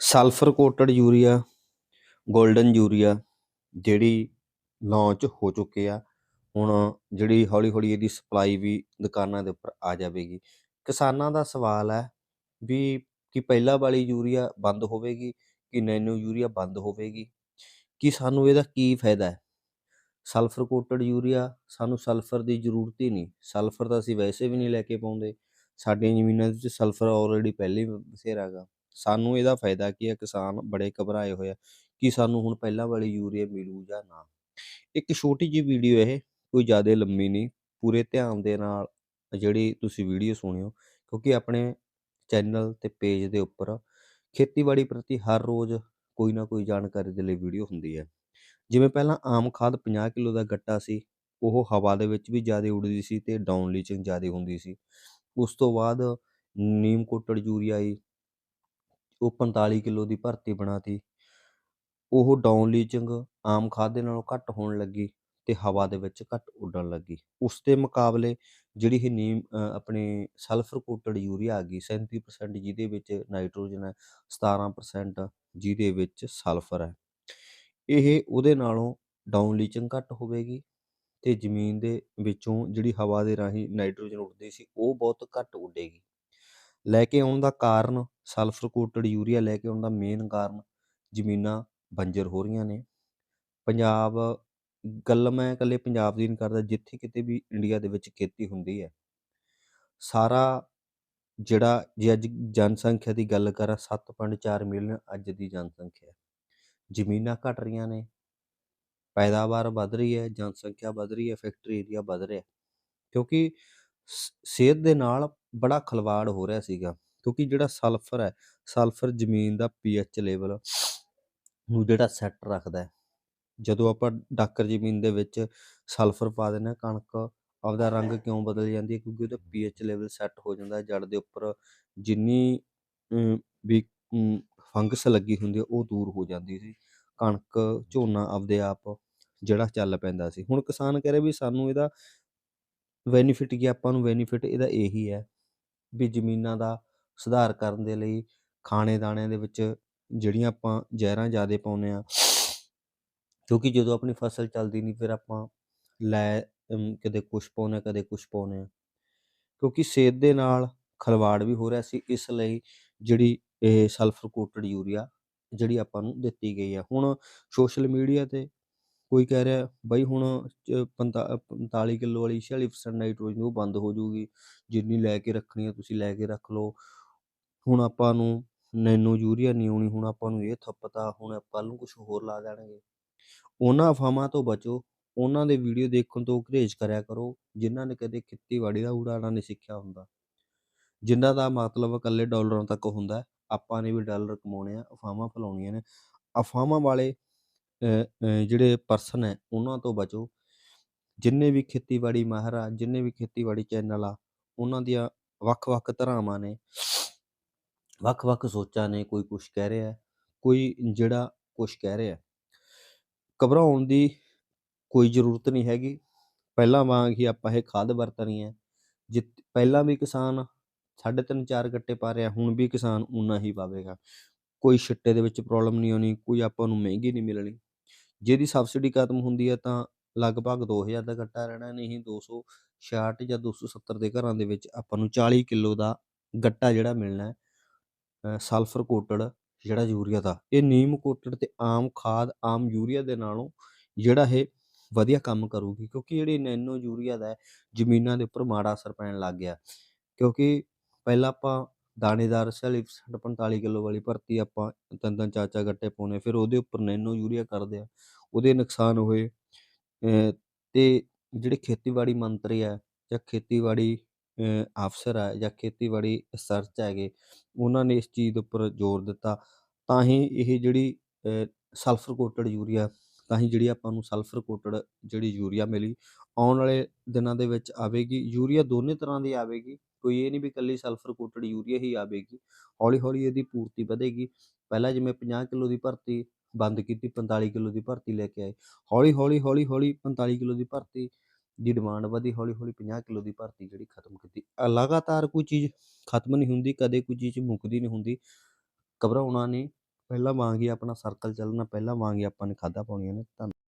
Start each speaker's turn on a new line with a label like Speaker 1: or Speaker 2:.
Speaker 1: Sulphur coated urea golden urea ਜਿਹੜੀ launch ਹੋ ਚੁੱਕੇ ਆ, ਹੁਣ ਜਿਹੜੀ ਹੌਲੀ ਹੌਲੀ ਇਹਦੀ ਸਪਲਾਈ ਵੀ ਦੁਕਾਨਾਂ ਦੇ ਉੱਪਰ ਆ ਜਾਵੇਗੀ। ਕਿਸਾਨਾਂ ਦਾ ਸਵਾਲ ਹੈ ਵੀ ਕਿ ਪਹਿਲਾਂ ਵਾਲੀ ਯੂਰੀਆ ਬੰਦ ਹੋਵੇਗੀ ਕਿ ਨੈਨੋ ਯੂਰੀਆ ਬੰਦ ਹੋਵੇਗੀ? ਕਿ ਸਾਨੂੰ ਇਹਦਾ ਕੀ ਫਾਇਦਾ ਹੈ? ਸਲਫਰ ਕੋਟਡ ਯੂਰੀਆ ਸਾਨੂੰ ਸਲਫਰ ਦੀ ਜ਼ਰੂਰਤ ਹੀ ਨਹੀਂ। ਸਲਫਰ ਤਾਂ ਅਸੀਂ ਵੈਸੇ ਵੀ ਨਹੀਂ ਲੈ ਕੇ ਪਾਉਂਦੇ। ਸਾਡੀਆਂ ਜ਼ਮੀਨਾਂ ਦੇ ਵਿੱਚ ਸਲਫਰ ਆਲਰੇਡੀ ਪਹਿਲੇ ਹੀ ਬਥੇਰਾ ਹੈਗਾ ਸਾਨੂੰ ਇਹਦਾ ਫਾਇਦਾ ਕੀ ਹੈ? ਕਿਸਾਨ ਬੜੇ ਘਬਰਾਏ ਹੋਏ ਆ ਕਿ ਸਾਨੂੰ ਹੁਣ ਪਹਿਲਾਂ ਵਾਲੀ ਯੂਰੀਆ ਮਿਲੂ ਜਾਂ ਨਾ। ਇੱਕ ਛੋਟੀ ਜਿਹੀ ਵੀਡੀਓ ਇਹ, ਕੋਈ ਜ਼ਿਆਦਾ ਲੰਮੀ ਨਹੀਂ, ਪੂਰੇ ਧਿਆਨ ਦੇ ਨਾਲ ਜਿਹੜੀ ਤੁਸੀਂ ਵੀਡੀਓ ਸੁਣਿਓ, ਕਿਉਂਕਿ ਆਪਣੇ ਚੈਨਲ ਤੇ ਪੇਜ ਦੇ ਉੱਪਰ ਖੇਤੀਬਾੜੀ ਪ੍ਰਤੀ ਹਰ ਰੋਜ਼ ਕੋਈ ਨਾ ਕੋਈ ਜਾਣਕਾਰੀ ਦੇ ਲਈ ਵੀਡੀਓ ਹੁੰਦੀ ਹੈ। ਜਿਵੇਂ ਪਹਿਲਾਂ ਆਮ ਖਾਦ 50 ਕਿਲੋ ਦਾ ਗੱਟਾ ਸੀ, ਉਹ ਹਵਾ ਦੇ ਵਿੱਚ ਵੀ ਜ਼ਿਆਦਾ ਉੱਡਦੀ ਸੀ ਤੇ ਡਾਊਨ ਲੀਚਿੰਗ ਜ਼ਿਆਦਾ ਹੁੰਦੀ ਸੀ। ਉਸ ਤੋਂ ਬਾਅਦ ਨੀਮ ਕੋਟੜ ਯੂਰੀਆ ਆਈ ਉਹ 45 ਕਿਲੋ ਦੀ ਭਰਤੀ ਬਣਾਤੀ ਉਹ ਡਾਊਨ ਲੀਚਿੰਗ ਆਮ ਖਾਦ ਦੇ ਨਾਲੋਂ ਘੱਟ ਹੋਣ ਲੱਗੀ ਤੇ ਹਵਾ ਦੇ ਵਿੱਚ ਘੱਟ ਉੱਡਣ ਲੱਗੀ। ਉਸ ਦੇ ਮੁਕਾਬਲੇ ਜਿਹੜੀ ਇਹ ਨੀਮ ਆਪਣੇ ਸਲਫਰ ਕੋਟਡ ਯੂਰੀਆ ਆ ਗਈ 37% ਜਿਹਦੇ ਵਿੱਚ ਨਾਈਟ੍ਰੋਜਨ ਹੈ 17% ਜਿਹਦੇ ਵਿੱਚ ਸਲਫਰ ਹੈ। ਇਹ ਉਹਦੇ ਨਾਲੋਂ ਡਾਊਨ ਲੀਚਿੰਗ ਘੱਟ ਹੋਵੇਗੀ ਤੇ ਜ਼ਮੀਨ ਦੇ ਵਿੱਚੋਂ ਜਿਹੜੀ ਹਵਾ ਦੇ ਰਾਹੀਂ ਨਾਈਟ੍ਰੋਜਨ ਉੱਡਦੀ ਸੀ, ਉਹ ਬਹੁਤ ਘੱਟ ਉੱਡੇਗੀ। ਲੈ ਕੇ ਆਉਣ ਦਾ ਕਾਰਨ ਸਲਫਰ ਕੋਟਡ ਯੂਰੀਆ ਲੈ ਕੇ ਆਉਣ ਦਾ ਮੇਨ ਕਾਰਨ ਜ਼ਮੀਨਾਂ ਬੰਜਰ ਹੋ ਰਹੀਆਂ ਨੇ। ਪੰਜਾਬ, ਗੱਲ ਮੈਂ ਇਕੱਲੇ ਪੰਜਾਬ ਦੀ ਨਹੀਂ ਕਰਦਾ, ਜਿੱਥੇ ਕਿਤੇ ਵੀ ਇੰਡੀਆ ਦੇ ਵਿੱਚ ਖੇਤੀ ਹੁੰਦੀ ਹੈ। ਸਾਰਾ ਜਿਹੜਾ, ਜੇ ਅੱਜ ਜਨਸੰਖਿਆ ਦੀ ਗੱਲ ਕਰਾਂ 7.4 ਮਿਲੀਅਨ ਅੱਜ ਦੀ ਜਨਸੰਖਿਆ ਜ਼ਮੀਨਾਂ ਘਟ ਰਹੀਆਂ ਨੇ, ਪੈਦਾਵਾਰ ਵੱਧ ਰਹੀ ਹੈ, ਜਨਸੰਖਿਆ ਵੱਧ ਰਹੀ ਹੈ ਫੈਕਟਰੀ ਏਰੀਆ ਵੱਧ ਰਿਹਾ ਕਿਉਂਕਿ ਸ- ਸਿਹਤ ਦੇ ਨਾਲ ਬੜਾ ਖਲਵਾੜ ਹੋ ਰਿਹਾ ਸੀਗਾ ਕਿਉਂਕਿ ਜਿਹੜਾ ਸਲਫਰ ਹੈ ਸਲਫਰ ਜ਼ਮੀਨ ਦਾ ਪੀਐਚ ਲੈਵਲ ਨੂੰ ਜਿਹੜਾ ਸੈੱਟ ਰੱਖਦਾ ਹੈ। ਜਦੋਂ ਆਪਾਂ ਡਾਕਰ ਜ਼ਮੀਨ ਦੇ ਵਿੱਚ ਸਲਫਰ ਪਾ ਦਿੰਦੇ ਹਾਂ ਕਣਕ ਆਪਦਾ ਰੰਗ ਕਿਉਂ ਬਦਲ ਜਾਂਦੀ ਹੈ? ਕਿਉਂਕਿ ਉਹਦਾ ਪੀਐਚ ਲੈਵਲ ਸੈੱਟ ਹੋ ਜਾਂਦਾ ਹੈ ਜੜ ਦੇ ਉੱਪਰ ਜਿੰਨੀ ਵੀ ਫੰਗਸ ਲੱਗੀ ਹੁੰਦੀ ਹੈ ਉਹ ਦੂਰ ਹੋ ਜਾਂਦੀ ਸੀ। ਕਣਕ ਝੋਨਾ ਆਪਦੇ ਆਪ ਜਿਹੜਾ ਚੱਲ ਪੈਂਦਾ ਸੀ। ਹੁਣ ਕਿਸਾਨ ਕਹਿ ਰਿਹਾ ਵੀ ਸਾਨੂੰ ਇਹਦਾ ਬੈਨੀਫਿਟ ਕੀ ਆਪਾਂ ਨੂੰ ਬੈਨੀਫਿਟ ਇਹਦਾ ਇਹੀ ਹੈ ਵੀ ਜ਼ਮੀਨਾਂ ਦਾ ਸੁਧਾਰ ਕਰਨ ਦੇ ਲਈ ਖਾਣੇ ਦਾਣਿਆਂ ਦੇ ਵਿੱਚ ਜਿਹੜੀਆਂ ਆਪਾਂ ਜ਼ਹਿਰਾਂ ਜ਼ਿਆਦਾ ਪਾਉਂਦੇ ਆ ਕਿਉਂਕਿ ਜਦੋਂ ਆਪਣੀ ਫਸਲ ਚੱਲਦੀ ਨਹੀਂ ਫਿਰ ਆਪਾਂ ਲੈ ਕਦੇ ਕੁਛ ਪਾਉਂਦੇ ਹਾਂ, ਕਦੇ ਕੁਛ ਪਾਉਂਦੇ ਆ ਕਿਉਂਕਿ ਸਿਹਤ ਦੇ ਨਾਲ ਖਲਵਾੜ ਵੀ ਹੋ ਰਿਹਾ ਸੀ ਇਸ ਲਈ ਜਿਹੜੀ ਇਹ ਸਲਫਰ ਕੋਟਡ ਯੂਰੀਆ ਜਿਹੜੀ ਆਪਾਂ ਨੂੰ ਦਿੱਤੀ ਗਈ ਆ। ਹੁਣ ਸੋਸ਼ਲ ਮੀਡੀਆ ਤੇ ਕੋਈ ਕਹਿ ਰਿਹਾ ਬਈ ਹੁਣ ਚ- ਪੰਤਾ- ਅ, 45 ਕਿਲੋ ਵਾਲੀ 46% ਨਾਈਟ੍ਰੋਜਨ ਉਹ ਬੰਦ ਹੋ ਜੂਗੀ ਜਿੰਨੀ ਲੈ ਕੇ ਰੱਖਣੀ ਹੈ ਤੁਸੀਂ ਲੈ ਕੇ ਰੱਖ ਲਓ। ਹੁਣ ਆਪਾਂ ਨੂੰ ਨੈਨੋ ਯੂਰੀਆ ਨਹੀਂ ਆਉਣੀ ਹੁਣ ਆਪਾਂ ਨੂੰ ਇਹ ਥੱਪਤਾ ਹੁਣ ਕੱਲ ਨੂੰ ਕੁਝ ਹੋਰ ਲਾ ਦੇਣਗੇ। ਉਹਨਾਂ ਅਫਵਾਹਾਂ ਤੋਂ ਬਚੋ ਉਹਨਾਂ ਦੇ ਵੀਡੀਓ ਦੇਖਣ ਤੋਂ ਘਰੇਜ਼ ਕਰਿਆ ਕਰੋ ਜਿਨ੍ਹਾਂ ਨੇ ਕਦੇ ਖੇਤੀਬਾੜੀ ਦਾ ਉਡਾਣਾ ਨਹੀਂ ਸਿੱਖਿਆ ਹੁੰਦਾ। ਜਿਨ੍ਹਾਂ ਦਾ ਮਤਲਬ ਇਕੱਲੇ ਡਾਲਰਾਂ ਤੱਕ ਹੁੰਦਾ ਆਪਾਂ ਨੇ ਵੀ ਡਾਲਰ ਕਮਾਉਣੇ ਆ ਅਫਵਾਹਾਂ ਫੈਲਾਉਣੀਆਂ ਨੇ। ਅਫਵਾਹਾਂ ਵਾਲੇ ਅ, ਅ, ਜਿਹੜੇ ਪਰਸਨ ਹੈ ਉਹਨਾਂ ਤੋਂ ਬਚੋ। ਜਿੰਨੇ ਵੀ ਖੇਤੀਬਾੜੀ ਮਾਹਿਰ ਆ ਜਿੰਨੇ ਵੀ ਖੇਤੀਬਾੜੀ ਚੈਨਲ ਆ ਉਹਨਾਂ ਦੀਆਂ ਵੱਖ-ਵੱਖ ਧਾਰਾਵਾਂ ਨੇ। ਵੱਖ-ਵੱਖ ਸੋਚਾਂ ਨੇ ਕੋਈ ਕੁਝ ਕਹਿ ਰਿਹਾ ਹੈ, ਕੋਈ ਜਿਹੜਾ ਕੁਝ ਕਹਿ ਰਿਹਾ ਹੈ। ਘਬਰਾਉਣ ਦੀ ਕੋਈ ਜ਼ਰੂਰਤ ਨਹੀਂ ਹੈਗੀ। ਪਹਿਲਾਂ ਵਾਂਗ ਹੀ ਆਪਾਂ ਇਹ ਖਾਦ ਵਰਤਣੀ ਹੈ। ਜਿ ਪਹਿਲਾਂ ਵੀ ਕਿਸਾਨ ਸਾਢੇ ਤਿੰਨ ਚਾਰ ਗੱਟੇ ਪਾ ਰਿਹਾ ਹੁਣ ਵੀ ਕਿਸਾਨ ਉਨਾ ਹੀ ਪਾਵੇਗਾ। ਕੋਈ ਛਿੱਟੇ ਦੇ ਵਿੱਚ ਪ੍ਰੋਬਲਮ ਨਹੀਂ ਆਉਣੀ ਕੋਈ ਆਪਾਂ ਨੂੰ ਮਹਿੰਗੀ ਨਹੀਂ ਮਿਲਣੀ। ਜਿਹਦੀ ਸਬਸਿਡੀ ਖਤਮ ਹੁੰਦੀ ਹੈ ਤਾਂ ਲਗਭਗ 2000 ਦਾ ਗੱਟਾ ਰਹਿਣਾ ਨਹੀਂ 266 ਜਾਂ 270 ਦੇ ਘਰਾਂ ਦੇ ਵਿੱਚ ਆਪਾਂ ਨੂੰ 40 ਕਿਲੋ ਦਾ ਗੱਟਾ ਜਿਹੜਾ ਮਿਲਣਾ ਹੈ ਸਲਫਰ ਕੋਟਡ ਜਿਹੜਾ ਯੂਰੀਆ ਦਾ। ਇਹ ਨੀਮ ਕੋਟਡ ਤੇ ਆਮ ਖਾਦ, ਆਮ ਯੂਰੀਆ ਦੇ ਨਾਲੋਂ ਜਿਹੜਾ ਇਹ ਵਧੀਆ ਕੰਮ ਕਰੂਗੀ ਕਿਉਂਕਿ ਜਿਹੜੀ ਨੈਨੋ ਯੂਰੀਆ ਦਾ ਜ਼ਮੀਨਾਂ ਦੇ ਉੱਪਰ ਮਾੜਾ ਅਸਰ ਪੈਣ ਲੱਗ ਗਿਆ। ਕਿਉਂਕਿ ਪਹਿਲਾਂ ਆਪਾਂ ਦਾਣੇਦਾਰ 46 45 ਕਿਲੋ ਵਾਲੀ ਭਰਤੀ ਆਪਾਂ ਤਿੰਨ ਤਿੰਨ ਚਾਰ ਚਾਰ ਗੱਟੇ ਪਾਉਣੇ ਫਿਰ ਉਹਦੇ ਉੱਪਰ ਨੈਨੋ ਯੂਰੀਆ ਕਰਦੇ ਆ ਉਹਦੇ ਨੁਕਸਾਨ ਹੋਏ ਅ, ਤੇ ਜਿਹੜੇ ਖੇਤੀਬਾੜੀ ਮੰਤਰੀ ਹੈ ਜਾਂ ਖੇਤੀਬਾੜੀ ਅਫਸਰ ਹੈ ਜਾਂ ਖੇਤੀਬਾੜੀ ਰਿਸਰਚ ਹੈਗੇ ਉਹਨਾਂ ਨੇ ਇਸ ਚੀਜ਼ ਦੇ ਉੱਪਰ ਜ਼ੋਰ ਦਿੱਤਾ ਤਾਂ ਹੀ ਇਹ ਜਿਹੜੀ ਸਲਫਰ ਕੋਟਡ ਯੂਰੀਆ ਤਾਂ ਹੀ ਜਿਹੜੀ ਆਪਾਂ ਨੂੰ ਸਲਫਰ ਕੋਟਡ ਜਿਹੜੀ ਯੂਰੀਆ ਮਿਲੀ ਆਉਣ ਵਾਲੇ ਦਿਨਾਂ ਦੇ ਵਿੱਚ ਆਵੇਗੀ ਯੂਰੀਆ ਦੋਨੇ ਤਰ੍ਹਾਂ ਦੀ ਆਵੇਗੀ ਕੋਈ ਇਹ ਨਹੀਂ ਵੀ ਇਕੱਲੀ ਸਲਫਰ ਕੋਟਡ ਯੂਰੀਆ ਹੀ ਆਵੇਗੀ ਹੌਲੀ ਹੌਲੀ ਇਹਦੀ ਪੂਰਤੀ ਵਧੇਗੀ। ਪਹਿਲਾਂ ਜਿਵੇਂ 50 ਕਿਲੋ ਦੀ ਭਰਤੀ ਬੰਦ ਕੀਤੀ 45 ਕਿਲੋ ਦੀ ਭਰਤੀ ਲੈ ਕੇ ਆਏ ਹੌਲੀ ਹੌਲੀ ਹੌਲੀ ਹੌਲੀ 45 ਕਿਲੋ ਦੀ ਭਰਤੀ, ਦੀ ਡਿਮਾਂਡ ਵਧੀ ਹੌਲੀ ਹੌਲੀ 50 ਕਿਲੋ ਦੀ ਭਰਤੀ ਜਿਹੜੀ ਖਤਮ ਕੀਤੀ। ਲਗਾਤਾਰ ਕੋਈ ਚੀਜ਼ ਖਤਮ ਨਹੀਂ ਹੁੰਦੀ, ਕਦੇ ਕੋਈ ਚੀਜ਼ ਮੁੱਕਦੀ ਨਹੀਂ ਹੁੰਦੀ, ਘਬਰਾਉਣਾ ਨਹੀਂ। ਪਹਿਲਾਂ ਵਾਂਗ ਹੀ ਆਪਣਾ ਸਰਕਲ ਚੱਲਣਾ, ਪਹਿਲਾਂ ਵਾਂਗ ਹੀ ਆਪਾਂ ਨੇ ਖਾਦਾਂ ਪਾਉਣੀਆਂ ਨੇ, ਧੰਨ